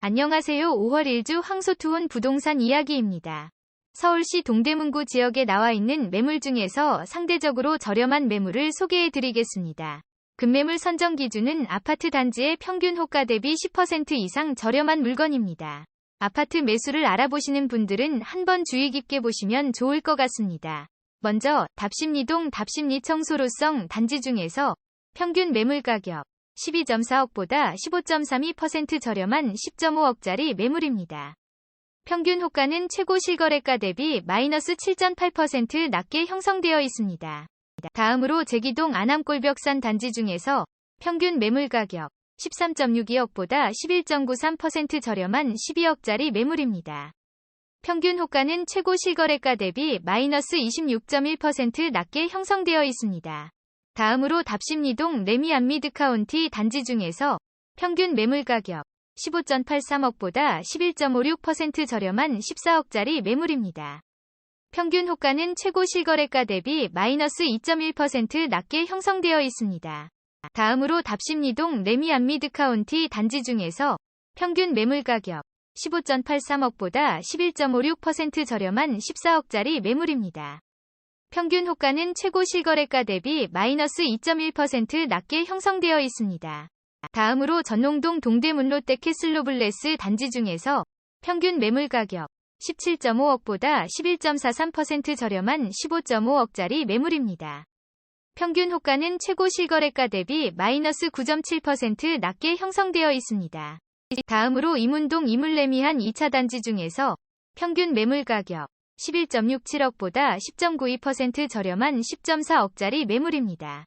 안녕하세요. 5월 1주 황소투혼 부동산 이야기입니다. 서울시 동대문구 지역에 나와 있는 매물 중에서 상대적으로 저렴한 매물을 소개해 드리겠습니다. 급매물 선정 기준은 아파트 단지의 평균 호가 대비 10% 이상 저렴한 물건입니다. 아파트 매수를 알아보시는 분들은 한번 주의 깊게 보시면 좋을 것 같습니다. 먼저 답심리동 답심리 청소로성 단지 중에서 평균 매물 가격 12.4억보다 15.32% 저렴한 10.5억짜리 매물입니다. 평균 호가는 최고 실거래가 대비 마이너스 7.8% 낮게 형성되어 있습니다. 다음으로 제기동 안암골벽산 단지 중에서 평균 매물 가격 13.62억보다 11.93% 저렴한 12억짜리 매물입니다. 평균 호가는 최고 실거래가 대비 마이너스 26.1% 낮게 형성되어 있습니다. 다음으로 답심리동 레미안미드 카운티 단지 중에서 평균 매물 가격 15.83억보다 11.56% 저렴한 14억짜리 매물입니다. 평균 호가는 최고 실거래가 대비 마이너스 2.1% 낮게 형성되어 있습니다. 다음으로 답심리동 레미안미드 카운티 단지 중에서 평균 매물 가격 15.83억보다 11.56% 저렴한 14억짜리 매물입니다. 평균 호가는 최고 실거래가 대비 마이너스 2.1% 낮게 형성되어 있습니다. 다음으로 전농동 동대문 롯데 캐슬로블레스 단지 중에서 평균 매물 가격 17.5억보다 11.43% 저렴한 15.5억짜리 매물입니다. 평균 호가는 최고 실거래가 대비 마이너스 9.7% 낮게 형성되어 있습니다. 다음으로 이문동 이물레미한 2차 단지 중에서 평균 매물 가격 11.67억보다 10.92% 저렴한 10.4억짜리 매물입니다.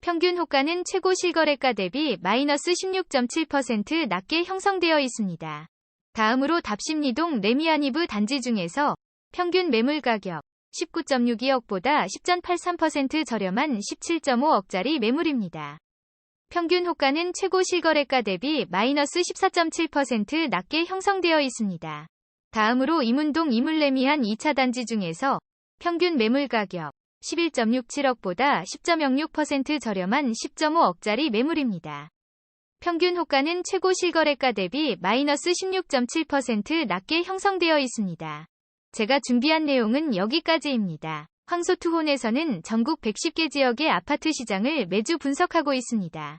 평균 호가는 최고 실거래가 대비 마이너스 16.7% 낮게 형성되어 있습니다. 다음으로 답심리동 레미아니브 단지 중에서 평균 매물 가격 19.62억보다 10.83% 저렴한 17.5억짜리 매물입니다. 평균 호가는 최고 실거래가 대비 마이너스 14.7% 낮게 형성되어 있습니다. 다음으로 이문동 이물레미한 2차 단지 중에서 평균 매물 가격 11.67억보다 10.06% 저렴한 10.5억짜리 매물입니다. 평균 호가는 최고 실거래가 대비 마이너스 16.7% 낮게 형성되어 있습니다. 제가 준비한 내용은 여기까지입니다. 황소투혼에서는 전국 110개 지역의 아파트 시장을 매주 분석하고 있습니다.